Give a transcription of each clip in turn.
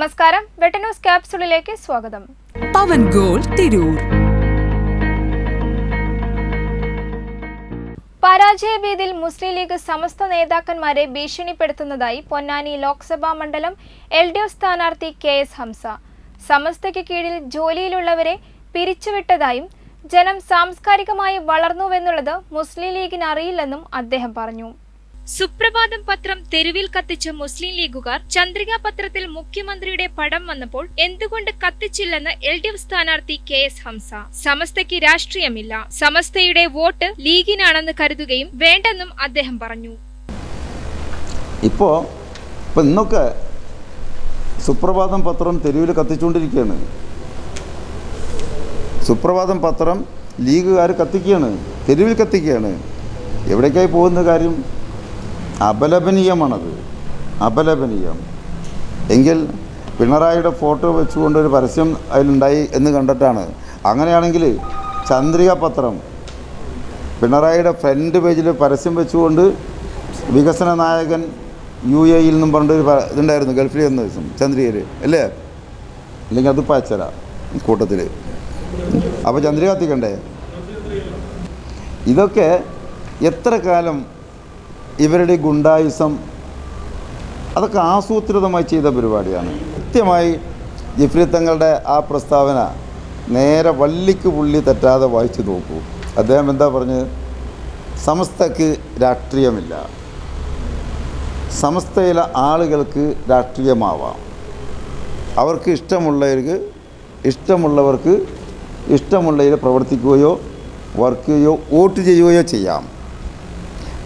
നമസ്കാരം. വെട്ടന്യൂസ് ക്യാപ്സുളിലേക്ക് സ്വാഗതം. പവൻ ഗോൾ തിരൂർ. പരാജയ ഭീതിയിൽ മുസ്ലിം ലീഗ് സമസ്ത നേതാക്കന്മാരെ ഭീഷണിപ്പെടുത്തുന്നതായി പൊന്നാനി ലോക്സഭാ മണ്ഡലം എൽ ഡി എഫ് സ്ഥാനാർത്ഥി കെ എസ് ഹംസ. സമസ്തയ്ക്ക് കീഴിൽ ജോലിയിലുള്ളവരെ പിരിച്ചുവിട്ടതായും ജനം സാംസ്കാരികമായി വളർന്നുവെന്നുള്ളത് മുസ്ലിം ലീഗിന് അറിയില്ലെന്നും അദ്ദേഹം പറഞ്ഞു. സുപ്രഭാതം പത്രം തെരുവിൽ കത്തിച്ച മുസ്ലിം ലീഗുകാർ ചന്ദ്രിക പത്രത്തിൽ മുഖ്യമന്ത്രിയുടെ പടം വന്നപ്പോൾ എന്തുകൊണ്ട് കത്തിച്ചില്ലെന്ന് എൽ ഡി എഫ് സ്ഥാനാർത്ഥി കെ എസ് ഹംസ. സമസ്തയ്ക്ക് രാഷ്ട്രീയമില്ല. സമസ്തയുടെ വോട്ട് ലീഗിനാണെന്ന് കരുതുകയും വേണ്ടെന്നും അദ്ദേഹം പറഞ്ഞു. ഇപ്പോ ഇന്നൊക്കെ സുപ്രഭാതം പത്രം തെരുവിൽ കത്തിച്ചുകൊണ്ടിരിക്കുകയാണ്. സുപ്രഭാതം പത്രം ലീഗുകാർ കത്തിക്കുകയാണ്. തെരുവിൽ കത്തിക്കുകയാണ്. എവിടേക്കായി പോകുന്ന കാര്യം? അപലപനീയമാണത്. അപലപനീയം. എങ്കിൽ പിണറായിയുടെ ഫോട്ടോ വെച്ചുകൊണ്ട് ഒരു പരസ്യം അതിലുണ്ടായി എന്ന് കണ്ടിട്ടാണ്. അങ്ങനെയാണെങ്കിൽ ചന്ദ്രിക പത്രം പിണറായിയുടെ ഫ്രണ്ട് പേജിൽ പരസ്യം വെച്ചുകൊണ്ട് വികസന നായകൻ യു എയിൽ നിന്നും പറഞ്ഞൊരു ഇതുണ്ടായിരുന്നു ഗൾഫിൽ എന്ന ദിവസം ചന്ദ്രികയിൽ അല്ലേ? അല്ലെങ്കിൽ അത് പച്ചര കൂട്ടത്തിൽ. അപ്പോൾ ചന്ദ്രിക കത്തിക്കണ്ടേ? ഇതൊക്കെ എത്ര കാലം ഇവരുടെ ഗുണ്ടായുസം അതൊക്കെ ആസൂത്രിതമായി ചെയ്ത പരിപാടിയാണ്. കൃത്യമായി ജിഫ്രി തങ്ങളുടെ ആ പ്രസ്താവന നേരെ വള്ളിക്ക് പുള്ളി തെറ്റാതെ വായിച്ചു നോക്കൂ. അദ്ദേഹം എന്താ പറഞ്ഞ്? സമസ്തക്ക് രാഷ്ട്രീയമില്ല. സമസ്തയിലെ ആളുകൾക്ക് രാഷ്ട്രീയമാവാം. അവർക്ക് ഇഷ്ടമുള്ളവർക്ക് ഇഷ്ടമുള്ളവർക്ക് ഇഷ്ടമുള്ളതിൽ പ്രവർത്തിക്കുകയോ വർക്ക് ചെയ്യുകയോ വോട്ട് ചെയ്യുകയോ ചെയ്യാം.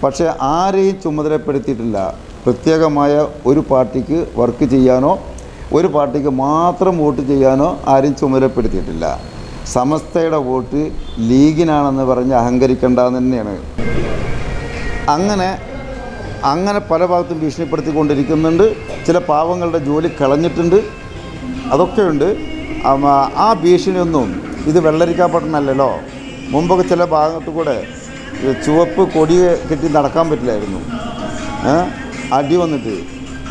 പക്ഷേ ആരെയും ചുമതലപ്പെടുത്തിയിട്ടില്ല. പ്രത്യേകമായ ഒരു പാർട്ടിക്ക് വർക്ക് ചെയ്യാനോ ഒരു പാർട്ടിക്ക് മാത്രം വോട്ട് ചെയ്യാനോ ആരെയും ചുമതലപ്പെടുത്തിയിട്ടില്ല. സമസ്തയുടെ വോട്ട് ലീഗിനാണെന്ന് പറഞ്ഞ് അഹങ്കരിക്കേണ്ടെന്ന് തന്നെയാണ്. അങ്ങനെ അങ്ങനെ പല ഭാഗത്തും ഭീഷണിപ്പെടുത്തിക്കൊണ്ടിരിക്കുന്നുണ്ട്. ചില പാവങ്ങളുടെ ജോലി കളഞ്ഞിട്ടുണ്ട്. അതൊക്കെയുണ്ട്. ആ ഭീഷണിയൊന്നും ഇത് വെള്ളരിക്കാപ്പട്ടണമല്ലല്ലോ മുമ്പൊക്കെ ചില ഭാഗത്തു കൂടെ ചുവപ്പ് കൊടി കെട്ടി നടക്കാൻ പറ്റില്ലായിരുന്നു? അടി വന്നിട്ട്.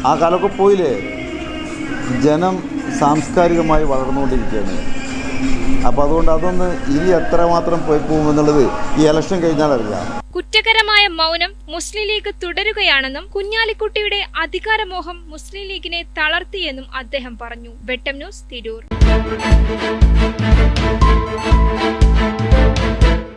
ആ കാലമൊക്കെ പോയില്ലേ? ജനം സാംസ്കാരികമായി വളർന്നുകൊണ്ടിരിക്കുകയാണ്. അപ്പോൾ അതുകൊണ്ട് അതൊന്ന് ഇനി എത്രമാത്രം പോയി പോകുമെന്നുള്ളത് ഈ ഇലക്ഷൻ കഴിഞ്ഞാൽ അറിയാം. കുറ്റകരമായ മൗനം മുസ്ലിം ലീഗ് തുടരുകയാണെന്നും കുഞ്ഞാലിക്കുട്ടിയുടെ അധികാരമോഹം മുസ്ലിം ലീഗിനെ തളർത്തിയെന്നും അദ്ദേഹം പറഞ്ഞു. വെട്ടം ന്യൂസ് തിരൂർ.